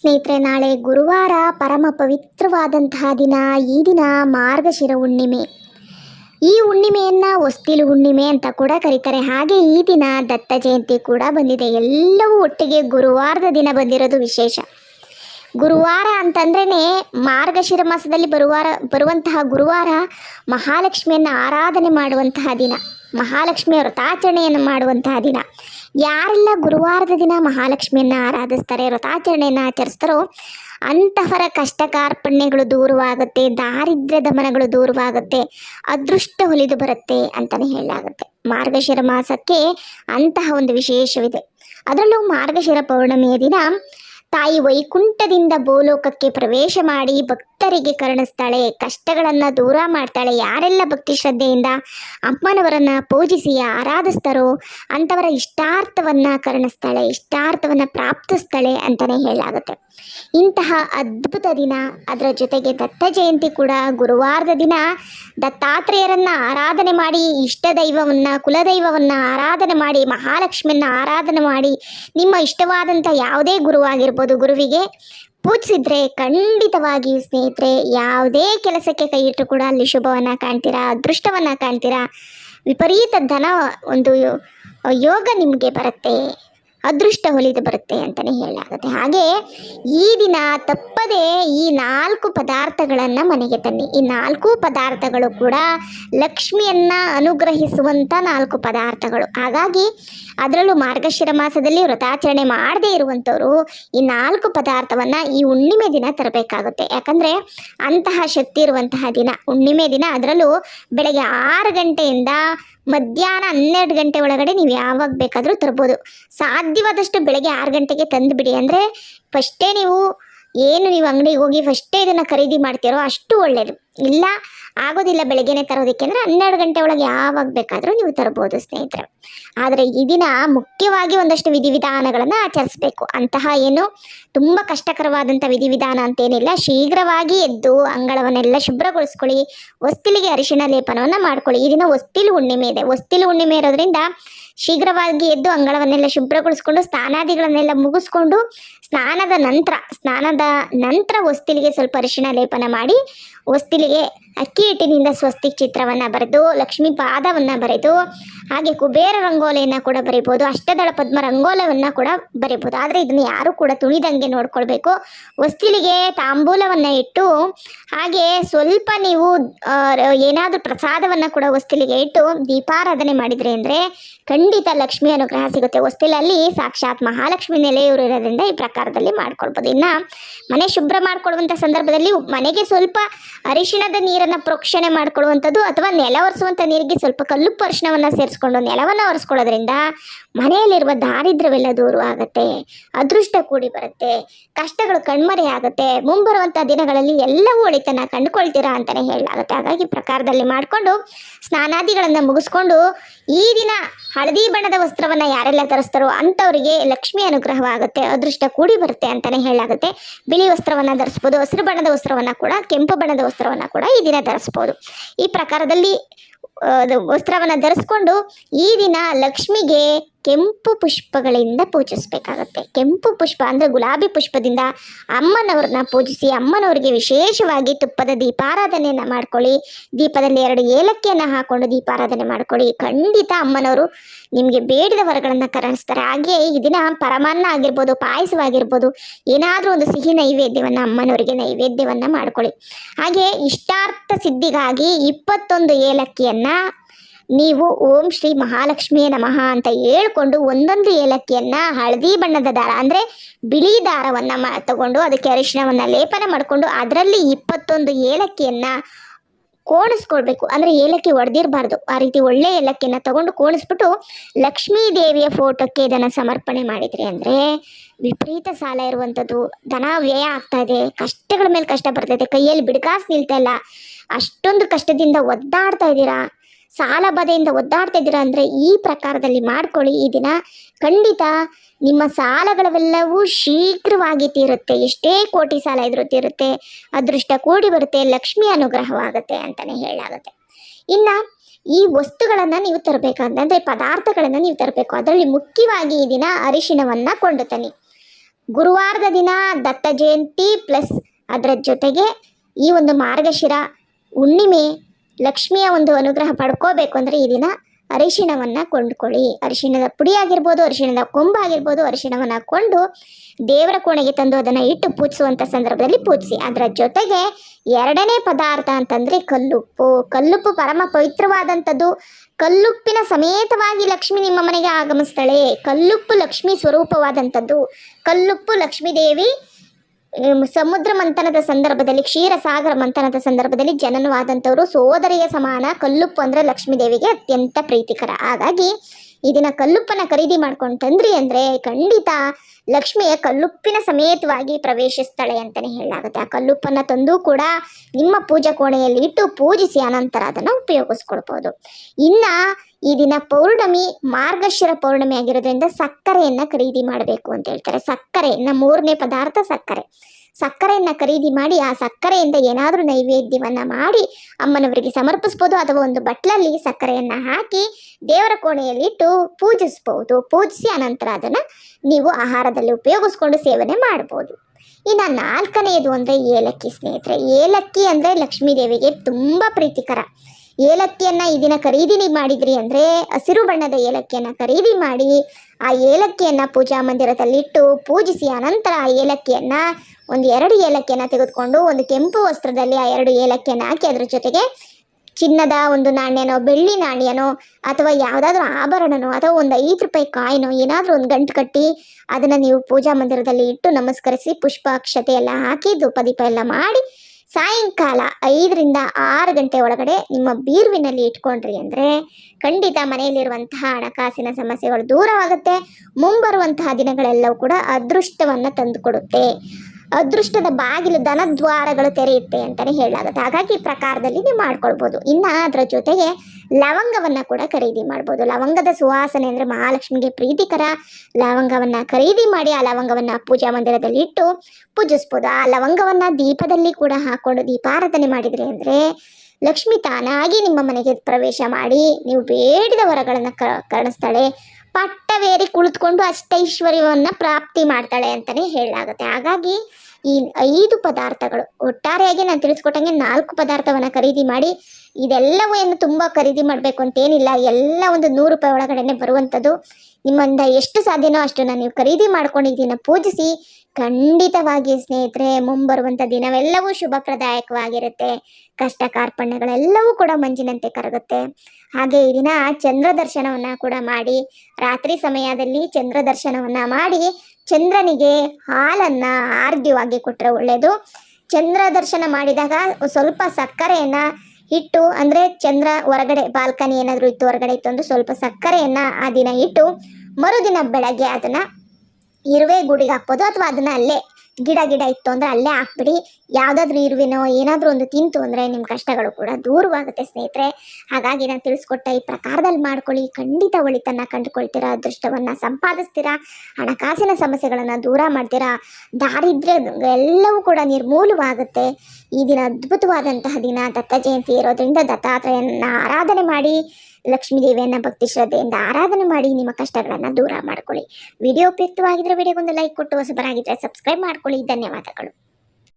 ಸ್ನೇಹಿತರೆ, ನಾಳೆ ಗುರುವಾರ ಪರಮ ಪವಿತ್ರವಾದಂತಹ ದಿನ. ಈ ದಿನ ಮಾರ್ಗಶಿರ ಹುಣ್ಣಿಮೆ. ಈ ಹುಣ್ಣಿಮೆಯನ್ನು ಹೊಸ್ತಿಲು ಹುಣ್ಣಿಮೆ ಅಂತ ಕೂಡ ಕರೀತಾರೆ. ಹಾಗೆ ಈ ದಿನ ದತ್ತ ಜಯಂತಿ ಕೂಡ ಬಂದಿದೆ. ಎಲ್ಲವೂ ಒಟ್ಟಿಗೆ ಗುರುವಾರದ ದಿನ ಬಂದಿರೋದು ವಿಶೇಷ. ಗುರುವಾರ ಅಂತಂದ್ರೇ ಮಾರ್ಗಶಿರ ಮಾಸದಲ್ಲಿ ಬರುವಾರ, ಬರುವಂತಹ ಗುರುವಾರ ಮಹಾಲಕ್ಷ್ಮಿಯನ್ನು ಆರಾಧನೆ ಮಾಡುವಂತಹ ದಿನ. ಮಹಾಲಕ್ಷ್ಮಿಯ ವ್ರತಾಚರಣೆಯನ್ನು ಮಾಡುವಂತಹ ದಿನ. ಯಾರೆಲ್ಲ ಗುರುವಾರದ ದಿನ ಮಹಾಲಕ್ಷ್ಮಿಯನ್ನು ಆರಾಧಿಸ್ತಾರೆ, ವ್ರತಾಚರಣೆಯನ್ನು ಆಚರಿಸ್ತಾರೋ ಅಂತಹವರ ಕಷ್ಟ ಕಾರ್ಪಣ್ಯಗಳು ದೂರವಾಗುತ್ತೆ, ದಾರಿದ್ರ್ಯ ದಮನಗಳು ದೂರವಾಗುತ್ತೆ, ಅದೃಷ್ಟ ಹೊಲಿದು ಬರುತ್ತೆ ಅಂತಲೇ ಹೇಳಲಾಗುತ್ತೆ. ಮಾರ್ಗಶಿರ ಮಾಸಕ್ಕೆ ಅಂತಹ ಒಂದು ವಿಶೇಷವಿದೆ. ಅದರಲ್ಲೂ ಮಾರ್ಗಶಿರ ಪೌರ್ಣಮಿಯ ದಿನ ತಾಯಿ ವೈಕುಂಠದಿಂದ ಭೂಲೋಕಕ್ಕೆ ಪ್ರವೇಶ ಮಾಡಿ ಭಕ್ತರಿಗೆ ಕರುಣಿಸ್ತಾಳೆ, ಕಷ್ಟಗಳನ್ನು ದೂರ ಮಾಡ್ತಾಳೆ. ಯಾರೆಲ್ಲ ಭಕ್ತಿ ಶ್ರದ್ಧೆಯಿಂದ ಅಮ್ಮನವರನ್ನ ಪೂಜಿಸಿ, ಆರಾಧಿಸ್ತಾರೋ ಅಂಥವರ ಇಷ್ಟಾರ್ಥವನ್ನು ಕರುಣಿಸ್ತಾಳೆ, ಇಷ್ಟಾರ್ಥವನ್ನು ಪ್ರಾಪ್ತಿಸ್ತಾಳೆ ಅಂತಲೇ ಹೇಳಲಾಗುತ್ತೆ. ಇಂತಹ ಅದ್ಭುತ ದಿನ ಅದರ ಜೊತೆಗೆ ದತ್ತ ಜಯಂತಿ ಕೂಡ ಗುರುವಾರದ ದಿನ. ದತ್ತಾತ್ರೇಯರನ್ನ ಆರಾಧನೆ ಮಾಡಿ ಇಷ್ಟ ದೈವವನ್ನು ಕುಲದೈವವನ್ನು ಆರಾಧನೆ ಮಾಡಿ, ಮಹಾಲಕ್ಷ್ಮಿಯನ್ನು ಆರಾಧನೆ ಮಾಡಿ, ನಿಮ್ಮ ಇಷ್ಟವಾದಂಥ ಯಾವುದೇ ಗುರುವಾಗಿರ್ಬೋದು ಗುರುವಿಗೆ ಪೂಜಿಸಿದ್ರೆ ಖಂಡಿತವಾಗಿಯೂ ಸ್ನೇಹಿತರೆ, ಯಾವುದೇ ಕೆಲಸಕ್ಕೆ ಕೈ ಕೂಡ ಅಲ್ಲಿ ಶುಭವನ್ನು ಕಾಣ್ತೀರಾ, ಅದೃಷ್ಟವನ್ನು ಕಾಣ್ತೀರಾ? ವಿಪರೀತ ಧನ ಒಂದು ಯೋಗ ನಿಮಗೆ ಬರುತ್ತೆ. ಅದೃಷ್ಟ ಹೊಲಿದು ಬರುತ್ತೆ ಅಂತಲೇ ಹೇಳಲಾಗುತ್ತೆ. ಹಾಗೆ ಈ ದಿನ ತಪ್ಪದೆ ಈ ನಾಲ್ಕು ಪದಾರ್ಥಗಳನ್ನು ಮನೆಗೆ ತನ್ನಿ. ಈ ನಾಲ್ಕು ಪದಾರ್ಥಗಳು ಕೂಡ ಲಕ್ಷ್ಮಿಯನ್ನು ಅನುಗ್ರಹಿಸುವಂಥ ನಾಲ್ಕು ಪದಾರ್ಥಗಳು. ಹಾಗಾಗಿ ಅದರಲ್ಲೂ ಮಾರ್ಗಶಿರ ಮಾಸದಲ್ಲಿ ವ್ರತಾಚರಣೆ ಮಾಡದೇ ಇರುವಂಥವರು ಈ ನಾಲ್ಕು ಪದಾರ್ಥವನ್ನು ಈ ಹುಣ್ಣಿಮೆ ದಿನ ತರಬೇಕಾಗುತ್ತೆ. ಯಾಕಂದರೆ ಅಂತಹ ಶಕ್ತಿ ಇರುವಂತಹ ದಿನ. ಹುಣ್ಣಿಮೆ ದಿನ ಅದರಲ್ಲೂ ಬೆಳಗ್ಗೆ ಆರು ಗಂಟೆಯಿಂದ ಮಧ್ಯಾಹ್ನ ಹನ್ನೆರಡು ಗಂಟೆ ಒಳಗಡೆ ನೀವು ಯಾವಾಗ ಬೇಕಾದರೂ ತರ್ಬೋದು. ಸಾಧ್ಯವಾದಷ್ಟು ಬೆಳಗ್ಗೆ ಆರು ಗಂಟೆಗೆ ತಂದುಬಿಡಿ ಅಂದರೆ ಫಸ್ಟೇ ನೀವು ಏನು ನೀವು ಅಂಗಡಿಗೆ ಹೋಗಿ ಫಸ್ಟೇ ಇದನ್ನು ಖರೀದಿ ಮಾಡ್ತೀರೋ ಅಷ್ಟು ಒಳ್ಳೆಯದು ಇಲ್ಲ, ಆಗೋದಿಲ್ಲ ಬೆಳಗ್ಗೆನೆ ತರೋದಕ್ಕೆ ಅಂದರೆ ಹನ್ನೆರಡು ಗಂಟೆ ಒಳಗೆ ಯಾವಾಗ ಬೇಕಾದರೂ ನೀವು ತರ್ಬೋದು ಸ್ನೇಹಿತರೆ. ಆದರೆ ಈ ದಿನ ಮುಖ್ಯವಾಗಿ ಒಂದಷ್ಟು ವಿಧಿವಿಧಾನಗಳನ್ನು ಆಚರಿಸಬೇಕು. ಅಂತಹ ಏನು ತುಂಬ ಕಷ್ಟಕರವಾದಂಥ ವಿಧಿವಿಧಾನ ಅಂತೇನಿಲ್ಲ. ಶೀಘ್ರವಾಗಿ ಎದ್ದು ಅಂಗಳವನ್ನೆಲ್ಲ ಶುಭ್ರಗೊಳಿಸ್ಕೊಳ್ಳಿ. ಹೊಸ್ತಿಲಿಗೆ ಅರಿಶಿಣ ಲೇಪನವನ್ನು ಮಾಡ್ಕೊಳ್ಳಿ. ಈ ದಿನ ಹೊಸ್ತಿಲು ಹುಣ್ಣಿಮೆ ಇದೆ. ಹೊಸ್ತಿಲು ಹುಣ್ಣಿಮೆ ಇರೋದ್ರಿಂದ ಶೀಘ್ರವಾಗಿ ಎದ್ದು ಅಂಗಳವನ್ನೆಲ್ಲ ಶುಭ್ರಗೊಳಿಸ್ಕೊಂಡು ಸ್ನಾನಾದಿಗಳನ್ನೆಲ್ಲ ಮುಗಿಸ್ಕೊಂಡು ಸ್ನಾನದ ನಂತರ ಸ್ನಾನದ ನಂತರ ಹೊಸ್ತಿಲಿಗೆ ಸ್ವಲ್ಪ ಅರಿಶಿಣ ಲೇಪನ ಮಾಡಿ, ಹೊಸ್ತಿಲಿಗೆ ಅಕ್ಕಿ ಹಿಟ್ಟಿನಿಂದ ಸ್ವಸ್ತಿ ಚಿತ್ರವನ್ನು ಬರೆದು, ಲಕ್ಷ್ಮೀ ಪಾದವನ್ನು ಬರೆದು, ಹಾಗೆ ಕುಬೇರ ರಂಗೋಲೆಯನ್ನು ಕೂಡ ಬರೀಬೋದು, ಅಷ್ಟದಳ ಪದ್ಮ ರಂಗೋಲವನ್ನು ಕೂಡ ಬರೀಬೋದು. ಆದರೆ ಇದನ್ನು ಯಾರು ಕೂಡ ತುಣಿದಂಗೆ ನೋಡ್ಕೊಳ್ಬೇಕು. ಹೊಸ್ತಿಲಿಗೆ ತಾಂಬೂಲವನ್ನು ಇಟ್ಟು, ಹಾಗೆ ಸ್ವಲ್ಪ ನೀವು ಏನಾದರೂ ಪ್ರಸಾದವನ್ನು ಕೂಡ ಹೊಸ್ತಿಲಿಗೆ ಇಟ್ಟು ದೀಪಾರಾಧನೆ ಮಾಡಿದರೆ ಅಂದರೆ ಖಂಡಿತ ಲಕ್ಷ್ಮಿ ಅನುಗ್ರಹ ಸಿಗುತ್ತೆ. ಹೊಸ್ತಿಲಲ್ಲಿ ಸಾಕ್ಷಾತ್ ಮಹಾಲಕ್ಷ್ಮಿ ನೆಲೆಯೂರು ಇರೋದ್ರಿಂದ ಈ ಪ್ರಕಾರದಲ್ಲಿ ಮಾಡ್ಕೊಳ್ಬೋದು. ಇನ್ನು ಮನೆ ಶುಭ್ರ ಮಾಡ್ಕೊಳ್ಳುವಂಥ ಸಂದರ್ಭದಲ್ಲಿ ಮನೆಗೆ ಸ್ವಲ್ಪ ಅರಿಶಿಣದ ನೀರನ್ನು ಪ್ರೋಕ್ಷಣೆ ಮಾಡ್ಕೊಳ್ಳುವಂಥದ್ದು ಅಥವಾ ನೆಲ ಒರೆಸುವಂಥ ನೀರಿಗೆ ಸ್ವಲ್ಪ ಕಲ್ಲು ಪರ್ಶನವನ್ನು ಸೇರಿಸ್ಕೊಂಡು ನೆಲವನ್ನು ಒರೆಸ್ಕೊಳ್ಳೋದ್ರಿಂದ ಮನೆಯಲ್ಲಿರುವ ದಾರಿದ್ರ್ಯವೆಲ್ಲ ದೂರ ಆಗುತ್ತೆ, ಅದೃಷ್ಟ ಕೂಡಿ ಬರುತ್ತೆ, ಕಷ್ಟಗಳು ಕಣ್ಮರೆ ಆಗುತ್ತೆ, ಮುಂಬರುವಂಥ ದಿನಗಳಲ್ಲಿ ಎಲ್ಲವೂ ಒಳಿತನ ಕಂಡುಕೊಳ್ತೀರಾ ಅಂತಲೇ ಹೇಳಲಾಗುತ್ತೆ. ಹಾಗಾಗಿ ಪ್ರಕಾರದಲ್ಲಿ ಮಾಡಿಕೊಂಡು ಸ್ನಾನಾದಿಗಳನ್ನು ಮುಗಿಸ್ಕೊಂಡು ಈ ದಿನ ಹಳದಿ ಬಣ್ಣದ ವಸ್ತ್ರವನ್ನು ಯಾರೆಲ್ಲ ಧರಿಸ್ತಾರೋ ಅಂಥವರಿಗೆ ಲಕ್ಷ್ಮಿ ಅನುಗ್ರಹವಾಗುತ್ತೆ, ಅದೃಷ್ಟ ಕೂಡಿ ಬರುತ್ತೆ ಅಂತಲೇ ಹೇಳಾಗುತ್ತೆ ಬಿಳಿ ವಸ್ತ್ರವನ್ನು ಧರಿಸ್ಬೋದು, ಹಸಿರು ಬಣ್ಣದ ವಸ್ತ್ರವನ್ನು ಕೂಡ, ಕೆಂಪು ಬಣ್ಣದ ವಸ್ತ್ರವನ್ನು ಕೂಡ ಈ ದಿನ ಧರಿಸ್ಬೋದು. ಈ ಪ್ರಕಾರದಲ್ಲಿ ವಸ್ತ್ರವನ್ನು ಧರಿಸ್ಕೊಂಡು ಈ ದಿನ ಲಕ್ಷ್ಮಿಗೆ ಕೆಂಪು ಪುಷ್ಪಗಳಿಂದ ಪೂಜಿಸಬೇಕಾಗತ್ತೆ. ಕೆಂಪು ಪುಷ್ಪ ಅಂದರೆ ಗುಲಾಬಿ ಪುಷ್ಪದಿಂದ ಅಮ್ಮನವ್ರನ್ನ ಪೂಜಿಸಿ, ಅಮ್ಮನವ್ರಿಗೆ ವಿಶೇಷವಾಗಿ ತುಪ್ಪದ ದೀಪಾರಾಧನೆಯನ್ನು ಮಾಡ್ಕೊಳ್ಳಿ. ದೀಪದಲ್ಲಿ ಎರಡು ಏಲಕ್ಕಿಯನ್ನು ಹಾಕ್ಕೊಂಡು ದೀಪಾರಾಧನೆ ಮಾಡ್ಕೊಳ್ಳಿ. ಖಂಡಿತ ಅಮ್ಮನವರು ನಿಮಗೆ ಬೇಡಿದ ವರಗಳನ್ನು ಕರಣಿಸ್ತಾರೆ. ಹಾಗೆ ಈ ದಿನ ಪರಮಾನ್ನ ಆಗಿರ್ಬೋದು ಪಾಯಸವಾಗಿರ್ಬೋದು ಏನಾದರೂ ಒಂದು ಸಿಹಿ ನೈವೇದ್ಯವನ್ನು, ಅಮ್ಮನವರಿಗೆ ನೈವೇದ್ಯವನ್ನು ಮಾಡ್ಕೊಳ್ಳಿ. ಹಾಗೆ ಇಷ್ಟಾರ್ಥ ಸಿದ್ಧಿಗಾಗಿ ಇಪ್ಪತ್ತೊಂದು ಏಲಕ್ಕಿಯನ್ನು ನೀವು ಓಂ ಶ್ರೀ ಮಹಾಲಕ್ಷ್ಮಿಯ ನಮಃ ಅಂತ ಹೇಳ್ಕೊಂಡು ಒಂದೊಂದು ಏಲಕ್ಕಿಯನ್ನು ಹಳದಿ ಬಣ್ಣದ ದಾರ, ಅಂದರೆ ಬಿಳಿ ದಾರವನ್ನು ಮಾ, ತಗೊಂಡು ಅದಕ್ಕೆ ಅರಿಶಿಣವನ್ನು ಲೇಪನ ಮಾಡಿಕೊಂಡು ಅದರಲ್ಲಿ ಇಪ್ಪತ್ತೊಂದು ಏಲಕ್ಕಿಯನ್ನು ಕೋಣಿಸ್ಕೊಳ್ಬೇಕು. ಅಂದರೆ ಏಲಕ್ಕಿ ಒಡೆದಿರಬಾರ್ದು. ಆ ರೀತಿ ಒಳ್ಳೆ ಏಲಕ್ಕಿಯನ್ನು ತಗೊಂಡು ಕೋಣಿಸ್ಬಿಟ್ಟು ಲಕ್ಷ್ಮೀ ದೇವಿಯ ಫೋಟೋಕ್ಕೆ ಇದನ್ನು ಸಮರ್ಪಣೆ ಮಾಡಿದ್ರಿ ಅಂದರೆ ವಿಪರೀತ ಸಾಲ ಇರುವಂಥದ್ದು. ಧನ ವ್ಯಯ ಆಗ್ತಾ ಇದೆ. ಕಷ್ಟಗಳ ಮೇಲೆ ಕಷ್ಟ ಬರ್ತಾ ಇದೆ ಕೈಯಲ್ಲಿ ಬಿಡ್ಕಾಸು ನಿಲ್ತಾ ಇಲ್ಲ. ಅಷ್ಟೊಂದು ಕಷ್ಟದಿಂದ ಒದ್ದಾಡ್ತಾ ಇದ್ದೀರಾ? ಸಾಲ ಬಾಧೆಯಿಂದ ಒದ್ದಾಡ್ತಾ ಅಂದರೆ ಈ ಪ್ರಕಾರದಲ್ಲಿ ಮಾಡ್ಕೊಳ್ಳಿ. ಈ ದಿನ ಖಂಡಿತ ನಿಮ್ಮ ಸಾಲಗಳವೆಲ್ಲವೂ ಶೀಘ್ರವಾಗಿ ತೀರುತ್ತೆ. ಎಷ್ಟೇ ಕೋಟಿ ಸಾಲ ಇದ್ರೂ ತೀರುತ್ತೆ. ಅದೃಷ್ಟ ಕೂಡಿ ಬರುತ್ತೆ. ಲಕ್ಷ್ಮಿ ಅನುಗ್ರಹವಾಗುತ್ತೆ ಅಂತಲೇ ಹೇಳಲಾಗುತ್ತೆ. ಇನ್ನು ಈ ವಸ್ತುಗಳನ್ನು ನೀವು ತರಬೇಕಂತಂದರೆ ಪದಾರ್ಥಗಳನ್ನು ನೀವು ತರಬೇಕು. ಅದರಲ್ಲಿ ಮುಖ್ಯವಾಗಿ ಈ ದಿನ ಅರಿಶಿಣವನ್ನು ಕೊಂಡು ತನ್ನಿ ಗುರುವಾರದ ದಿನ ದತ್ತ ಜಯಂತಿ ಪ್ಲಸ್ ಅದರ ಜೊತೆಗೆ ಈ ಒಂದು ಮಾರ್ಗಶಿರ ಹುಣ್ಣಿಮೆ ಲಕ್ಷ್ಮಿಯ ಒಂದು ಅನುಗ್ರಹ ಪಡ್ಕೋಬೇಕು ಅಂದರೆ ಈ ದಿನ ಅರಿಶಿಣವನ್ನು ಕೊಂಡ್ಕೊಳ್ಳಿ. ಅರಿಶಿಣದ ಪುಡಿ ಆಗಿರ್ಬೋದು ಅರಿಶಿಣದ ಕೊಂಬು ಆಗಿರ್ಬೋದು ಅರಿಶಿಣವನ್ನು ಕೊಂಡು ದೇವರ ಕೋಣೆಗೆ ತಂದು ಅದನ್ನು ಇಟ್ಟು ಪೂಜಿಸುವಂಥ ಸಂದರ್ಭದಲ್ಲಿ ಪೂಜಿಸಿ. ಅದರ ಜೊತೆಗೆ ಎರಡನೇ ಪದಾರ್ಥ ಅಂತಂದರೆ ಕಲ್ಲುಪ್ಪು. ಕಲ್ಲುಪ್ಪು ಪರಮ ಪವಿತ್ರವಾದಂಥದ್ದು. ಕಲ್ಲುಪ್ಪಿನ ಸಮೇತವಾಗಿ ಲಕ್ಷ್ಮಿ ನಿಮ್ಮ ಮನೆಗೆ ಆಗಮಿಸ್ತಾಳೆ. ಕಲ್ಲುಪ್ಪು ಲಕ್ಷ್ಮಿ ಸ್ವರೂಪವಾದಂಥದ್ದು. ಕಲ್ಲುಪ್ಪು ಲಕ್ಷ್ಮೀ ದೇವಿ ಸಮುದ್ರ ಮಂಥನದ ಸಂದರ್ಭದಲ್ಲಿ, ಕ್ಷೀರಸಾಗರ ಮಂಥನದ ಸಂದರ್ಭದಲ್ಲಿ ಜನನವಾದಂಥವರು ಸೋದರಿಯ ಸಮಾನ, ಕಲ್ಲುಪ್ಪು ಅಂದರೆ ಲಕ್ಷ್ಮೀದೇವಿಗೆ ಅತ್ಯಂತ ಪ್ರೀತಿಕರ. ಹಾಗಾಗಿ ಇದನ್ನ ಕಲ್ಲುಪ್ಪನ ಖರೀದಿ ಮಾಡ್ಕೊಂಡು ತಂದ್ರಿ ಅಂದರೆ ಖಂಡಿತ ಲಕ್ಷ್ಮಿಯ ಕಲ್ಲುಪ್ಪಿನ ಸಮೇತವಾಗಿ ಪ್ರವೇಶಿಸ್ತಾಳೆ ಅಂತಲೇ ಹೇಳಲಾಗುತ್ತೆ. ಆ ಕಲ್ಲುಪ್ಪನ್ನು ತಂದು ಕೂಡ ನಿಮ್ಮ ಪೂಜಾ ಕೋಣೆಯಲ್ಲಿ ಇಟ್ಟು ಪೂಜಿಸಿ ಅನಂತರ ಅದನ್ನು ಉಪಯೋಗಿಸ್ಕೊಳ್ಬೋದು. ಇನ್ನು ಈ ದಿನ ಪೌರ್ಣಮಿ ಮಾರ್ಗಶಿರ ಪೌರ್ಣಮಿ ಆಗಿರೋದ್ರಿಂದ ಸಕ್ಕರೆಯನ್ನು ಖರೀದಿ ಮಾಡಬೇಕು ಅಂತ ಹೇಳ್ತಾರೆ. ಸಕ್ಕರೆ ನಮ್ಮ ಮೂರನೇ ಪದಾರ್ಥ ಸಕ್ಕರೆ. ಸಕ್ಕರೆಯನ್ನು ಖರೀದಿ ಮಾಡಿ ಆ ಸಕ್ಕರೆಯಿಂದ ಏನಾದರೂ ನೈವೇದ್ಯವನ್ನು ಮಾಡಿ ಅಮ್ಮನವರಿಗೆ ಸಮರ್ಪಿಸ್ಬೋದು ಅಥವಾ ಒಂದು ಬಟ್ಲಲ್ಲಿ ಸಕ್ಕರೆಯನ್ನು ಹಾಕಿ ದೇವರ ಕೋಣೆಯಲ್ಲಿಟ್ಟು ಪೂಜಿಸ್ಬೋದು. ಪೂಜಿಸಿ ಅನಂತರ ಅದನ್ನು ನೀವು ಆಹಾರದಲ್ಲಿ ಉಪಯೋಗಿಸ್ಕೊಂಡು ಸೇವನೆ ಮಾಡ್ಬೋದು. ಇನ್ನು ನಾಲ್ಕನೆಯದು ಅಂದರೆ ಏಲಕ್ಕಿ ಸ್ನೇಹಿತರೆ. ಏಲಕ್ಕಿ ಅಂದರೆ ಲಕ್ಷ್ಮೀ ದೇವಿಗೆ ತುಂಬ ಪ್ರೀತಿಕರ. ಏಲಕ್ಕಿಯನ್ನು ಈ ದಿನ ಖರೀದಿ ಮಾಡಿದ್ರಿ ಅಂದರೆ ಹಸಿರು ಬಣ್ಣದ ಏಲಕ್ಕಿಯನ್ನು ಖರೀದಿ ಮಾಡಿ ಆ ಏಲಕ್ಕಿಯನ್ನು ಪೂಜಾ ಮಂದಿರದಲ್ಲಿಟ್ಟು ಪೂಜಿಸಿ ಅನಂತರ ಆ ಏಲಕ್ಕಿಯನ್ನು ಒಂದು ಎರಡು ಏಲಕ್ಕಿಯನ್ನು ತೆಗೆದುಕೊಂಡು ಒಂದು ಕೆಂಪು ವಸ್ತ್ರದಲ್ಲಿ ಆ ಎರಡು ಏಲಕ್ಕಿಯನ್ನು ಹಾಕಿ ಅದ್ರ ಜೊತೆಗೆ ಚಿನ್ನದ ಒಂದು ನಾಣ್ಯನೋ, ಬೆಳ್ಳಿ ನಾಣ್ಯನೋ ಅಥವಾ ಯಾವುದಾದ್ರೂ ಆಭರಣನೋ ಅಥವಾ ಒಂದು ಐದು ರೂಪಾಯಿ ಕಾಯಿನೋ ಏನಾದರೂ ಒಂದು ಗಂಟು ಕಟ್ಟಿ ಅದನ್ನು ನೀವು ಪೂಜಾ ಮಂದಿರದಲ್ಲಿ ಇಟ್ಟು ನಮಸ್ಕರಿಸಿ ಪುಷ್ಪಾಕ್ಷತೆ ಎಲ್ಲ ಹಾಕಿ ಧೂಪ ಎಲ್ಲ ಮಾಡಿ ಸಾಯಂಕಾಲ ಐದರಿಂದ ಆರು ಗಂಟೆ ಒಳಗಡೆ ನಿಮ್ಮ ಬೀರುವಿನಲ್ಲಿ ಇಟ್ಕೊಂಡ್ರಿ ಅಂದರೆ ಖಂಡಿತ ಮನೆಯಲ್ಲಿರುವಂತಹ ಹಣಕಾಸಿನ ಸಮಸ್ಯೆಗಳು ದೂರವಾಗುತ್ತೆ. ಮುಂಬರುವಂತಹ ದಿನಗಳೆಲ್ಲವೂ ಕೂಡ ಅದೃಷ್ಟವನ್ನು ತಂದುಕೊಡುತ್ತೆ. ಅದೃಷ್ಟದ ಬಾಗಿಲು ಧನದ್ವಾರಗಳು ತೆರೆಯುತ್ತೆ ಅಂತಲೇ ಹೇಳಲಾಗುತ್ತೆ. ಹಾಗಾಗಿ ಈ ಪ್ರಕಾರದಲ್ಲಿ ನೀವು ಮಾಡ್ಕೊಳ್ಬೋದು. ಇನ್ನು ಅದರ ಜೊತೆಗೆ ಲವಂಗವನ್ನು ಕೂಡ ಖರೀದಿ ಮಾಡ್ಬೋದು. ಲವಂಗದ ಸುವಾಸನೆ ಅಂದರೆ ಮಹಾಲಕ್ಷ್ಮಿಗೆ ಪ್ರೀತಿಕರ ಲವಂಗವನ್ನು ಖರೀದಿ ಮಾಡಿ ಆ ಲವಂಗವನ್ನು ಪೂಜಾ ಮಂದಿರದಲ್ಲಿ ಇಟ್ಟು ಪೂಜಿಸ್ಬೋದು. ಆ ಲವಂಗವನ್ನು ದೀಪದಲ್ಲಿ ಕೂಡ ಹಾಕ್ಕೊಂಡು ದೀಪಾರಾಧನೆ ಮಾಡಿದರೆ ಅಂದರೆ ಲಕ್ಷ್ಮಿ ತಾನಾಗಿ ನಿಮ್ಮ ಮನೆಗೆ ಪ್ರವೇಶ ಮಾಡಿ, ನೀವು ಬೇಡಿದ ವರಗಳನ್ನು ಕ, ಕರ್ಣಿಸ್ತಾಳೆ. ಪಟ್ಟವೇರಿ ಕುಳಿತುಕೊಂಡು ಅಷ್ಟೈಶ್ವರ್ಯವನ್ನು ಪ್ರಾಪ್ತಿ ಮಾಡ್ತಾಳೆ ಅಂತಲೇ ಹೇಳಲಾಗುತ್ತೆ. ಹಾಗಾಗಿ ಈ ಐದು ಪದಾರ್ಥಗಳು, ಒಟ್ಟಾರೆಯಾಗಿ ನಾನು ತಿಳಿಸ್ಕೊಟ್ಟಂಗೆ ನಾಲ್ಕು ಪದಾರ್ಥವನ್ನು ಖರೀದಿ ಮಾಡಿ, ಇದೆಲ್ಲವೂ ಏನು ತುಂಬ ಖರೀದಿ ಮಾಡಬೇಕು ಅಂತೇನಿಲ್ಲ. ಎಲ್ಲ ಒಂದು ನೂರು ರೂಪಾಯಿ ಒಳಗಡೆನೆ ಬರುವಂಥದ್ದು ನಿಮ್ಮಿಂದ ಎಷ್ಟು ಸಾಧ್ಯನೋ ಅಷ್ಟನ್ನು ನೀವು ಖರೀದಿ ಮಾಡ್ಕೊಂಡು ಪೂಜಿಸಿ. ಖಂಡಿತವಾಗಿ ಸ್ನೇಹಿತರೆ ಮುಂಬರುವಂಥ ದಿನವೆಲ್ಲವೂ ಶುಭಪ್ರದಾಯಕವಾಗಿರುತ್ತೆ. ಕಷ್ಟ ಕಾರ್ಪಣ್ಯಗಳೆಲ್ಲವೂ ಕೂಡ ಮಂಜಿನಂತೆ ಕರಗುತ್ತೆ. ಹಾಗೆ ಈ ದಿನ ಚಂದ್ರ ದರ್ಶನವನ್ನು ಕೂಡ ಮಾಡಿ, ರಾತ್ರಿ ಸಮಯದಲ್ಲಿ ಚಂದ್ರ ದರ್ಶನವನ್ನು ಮಾಡಿ, ಚಂದ್ರನಿಗೆ ಹಾಲನ್ನು ಆರೋಗ್ಯವಾಗಿ ಕೊಟ್ಟರೆ ಒಳ್ಳೆಯದು ಚಂದ್ರ ದರ್ಶನ ಮಾಡಿದಾಗ ಸ್ವಲ್ಪ ಸಕ್ಕರೆಯನ್ನು ಇಟ್ಟು, ಅಂದರೆ ಚಂದ್ರ ಹೊರಗಡೆ, ಬಾಲ್ಕನಿ ಏನಾದರೂ ಇತ್ತು, ಹೊರಗಡೆ ಇತ್ತು ಅಂದ್ರೆ ಸ್ವಲ್ಪ ಸಕ್ಕರೆಯನ್ನು ಆ ದಿನ ಇಟ್ಟು, ಮರುದಿನ ಬೆಳಗ್ಗೆ ಅದನ್ನು ಇರುವೆ ಗುಡಿಗೆ ಹಾಕ್ಬೋದು ಅಥವಾ ಅದನ್ನ ಅಲ್ಲೇ ಗಿಡ ಗಿಡ ಇತ್ತು ಅಂದರೆ ಅಲ್ಲೇ ಹಾಕ್ಬಿಡಿ. ಯಾವುದಾದ್ರೂ ಇರುವೆನೋ, ಏನಾದರೂ ಒಂದು ತಿಂತು ಅಂದರೆ ನಿಮ್ಮ ಕಷ್ಟಗಳು ಕೂಡ ದೂರವಾಗುತ್ತೆ ಸ್ನೇಹಿತರೆ. ಹಾಗಾಗಿ ನಾನು ತಿಳಿಸ್ಕೊಟ್ಟ ಈ ಪ್ರಕಾರದಲ್ಲಿ ಮಾಡ್ಕೊಳ್ಳಿ. ಖಂಡಿತ ಒಳಿತನ್ನು ಕಂಡುಕೊಳ್ತೀರಾ, ಅದೃಷ್ಟವನ್ನು ಸಂಪಾದಿಸ್ತೀರಾ, ಹಣಕಾಸಿನ ಸಮಸ್ಯೆಗಳನ್ನು ದೂರ ಮಾಡ್ತೀರಾ, ದಾರಿದ್ರ್ಯ ಎಲ್ಲವೂ ಕೂಡ ನಿರ್ಮೂಲವಾಗುತ್ತೆ. ಈ ದಿನ ಅದ್ಭುತವಾದಂತಹ ದಿನ, ದತ್ತ ಜಯಂತಿ ಇರೋದ್ರಿಂದ ದತ್ತಾತ್ರೇಯನ ಆರಾಧನೆ ಮಾಡಿ, ಲಕ್ಷ್ಮೀ ದೇವಿಯನ್ನು ಭಕ್ತಿ ಶ್ರದ್ಧೆಯಿಂದ ಆರಾಧನೆ ಮಾಡಿ ನಿಮ್ಮ ಕಷ್ಟಗಳನ್ನು ದೂರ ಮಾಡ್ಕೊಳ್ಳಿ. ವಿಡಿಯೋ ಉಪಯುಕ್ತವಾಗಿದ್ದರೆ ವಿಡಿಯೋಗೊಂದು ಲೈಕ್ ಕೊಟ್ಟು ಹೊಸಬರಾಗಿದ್ದರೆ ಸಬ್ಸ್ಕ್ರೈಬ್ ಮಾಡ್ಕೊಳ್ಳಿ. ಧನ್ಯವಾದಗಳು.